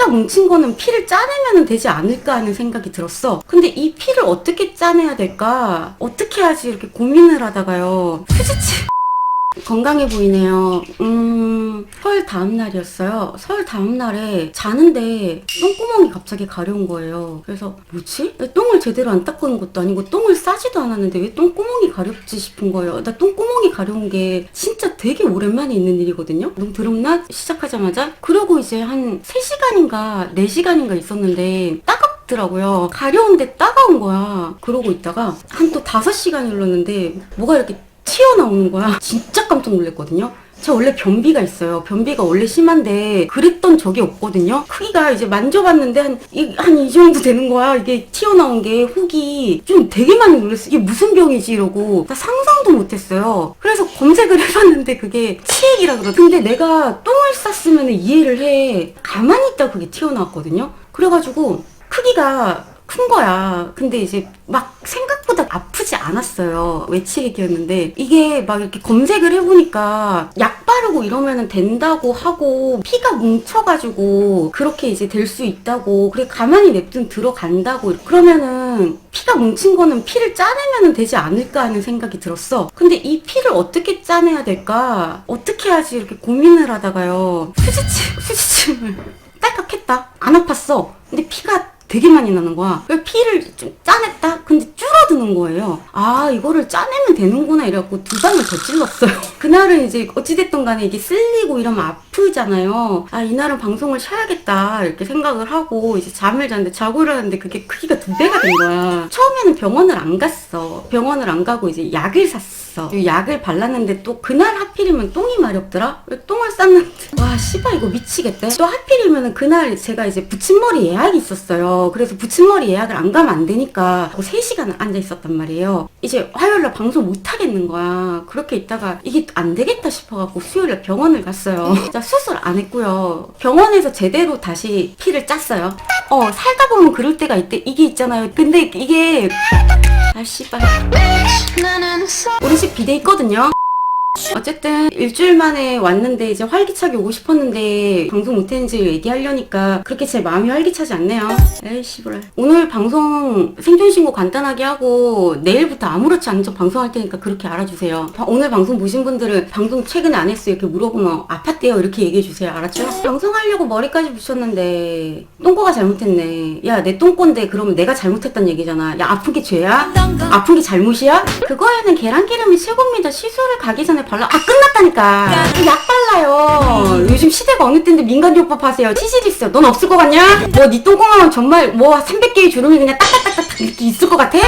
피가 뭉친 거는 피를 짜내면 되지 않을까 하는 생각이 들었어. 근데 이 피를 어떻게 짜내야 될까? 어떻게 하지? 이렇게 고민을 하다가요. 휴지치. 건강해 보이네요. 음, 설 다음 날이었어요. 설 다음 날에 자는데 똥구멍이 갑자기 가려운 거예요. 그래서 뭐지? 왜 똥을 제대로 안 닦은 것도 아니고 똥을 싸지도 않았는데 왜 똥구멍이 가렵지 싶은 거예요. 나 똥구멍이 가려운 게 진짜 되게 오랜만에 있는 일이거든요. 너무 더럽나? 시작하자마자. 그러고 이제 한 3시간인가 4시간인가 있었는데 따갑더라고요. 가려운데 따가운 거야. 그러고 있다가 한 또 5시간이 흘렀는데 뭐가 이렇게 튀어나오는 거야. 진짜 깜짝 놀랐거든요. 제가 원래 변비가 있어요. 변비가 원래 심한데 그랬던 적이 없거든요. 크기가 이제 만져봤는데 한이 정도 되는 거야. 이게 튀어나온 게 혹이 좀 되게 많이 놀랐어. 이게 무슨 병이지 이러고 나 상상도 못했어요. 그래서 검색을 해봤는데 그게 치액이라 그러더라고. 근데 내가 똥을 쌌으면 이해를 해. 가만히 있다 그게 튀어나왔거든요. 그래가지고 크기가 큰 거야. 근데 이제 막 생각보다 아프지 않았어요. 외치기였는데 이게 막 이렇게 검색을 해보니까 약 바르고 이러면 된다고 하고 피가 뭉쳐가지고 그렇게 이제 될 수 있다고 그래 가만히 냅둔 들어간다고 그러면은 피가 뭉친 거는 피를 짜내면 되지 않을까 하는 생각이 들었어. 근데 이 피를 어떻게 짜내야 될까? 어떻게 하지? 이렇게 고민을 하다가요. 휴지침, 휴지침을 딸깍했다. 안 아팠어. 근데 피가 되게 많이 나는 거야. 그래서 피를 좀 짜냈다? 근데 드는 거예요. 아, 이거를 짜내면 되는구나. 이래갖고 두 방을 더 찔렀어요. 그날은 이제 어찌됐든 간에 이게 쓸리고 이러면 아프잖아요. 아, 이날은 방송을 쉬어야겠다. 이렇게 생각을 하고 이제 잠을 잤는데 자고 일어났는데 그게 크기가 두 배가 된 거야. 처음에는 병원을 안 갔어. 병원을 안 가고 이제 약을 샀어. 이 약을 발랐는데 또 그날 하필이면 똥이 마렵더라? 똥을 쌌는데 와 씨발 이거 미치겠대. 또 하필이면 그날 제가 이제 붙임머리 예약이 있었어요. 그래서 붙임머리 예약을 안 가면 안 되니까 3시간을 앉아 있었단 말이에요. 이제 화요일날 방송 못 하겠는 거야. 그렇게 있다가 이게 안 되겠다 싶어갖고 수요일날 병원을 갔어요. 자 수술 안 했고요. 병원에서 제대로 다시 피를 짰어요. 어 살다 보면 그럴 때가 있대. 이게 있잖아요. 근데 이게 아 씨발 우리 집 비대 있거든요. 어쨌든 일주일 만에 왔는데 이제 활기차게 오고 싶었는데 방송 못했는지 얘기하려니까 그렇게 제 마음이 활기차지 않네요. 에이 씨발. 오늘 방송 생존 신고 간단하게 하고 내일부터 아무렇지 않은 척 방송할 테니까 그렇게 알아주세요. 바- 오늘 방송 보신 분들은 방송 최근에 안 했어요 이렇게 물어보면 아팠대요 이렇게 얘기해 주세요. 알았죠? 방송하려고 머리까지 붙였는데 똥꼬가 잘못했네. 야 내 똥꼬인데 그러면 내가 잘못했단 얘기잖아. 야 아픈 게 죄야? 아픈 게 잘못이야? 그거에는 계란기름이 최고입니다. 시술을 가기 전에 발라. 아, 끝났다니까. 약 발라요. 요즘 시대가 어느 때인데 민간요법 하세요. 치질 있어. 넌 없을 것 같냐? 뭐, 니 똥구멍은 정말 뭐, 300개의 주름이 그냥 딱딱딱딱 이렇게 있을 것 같아?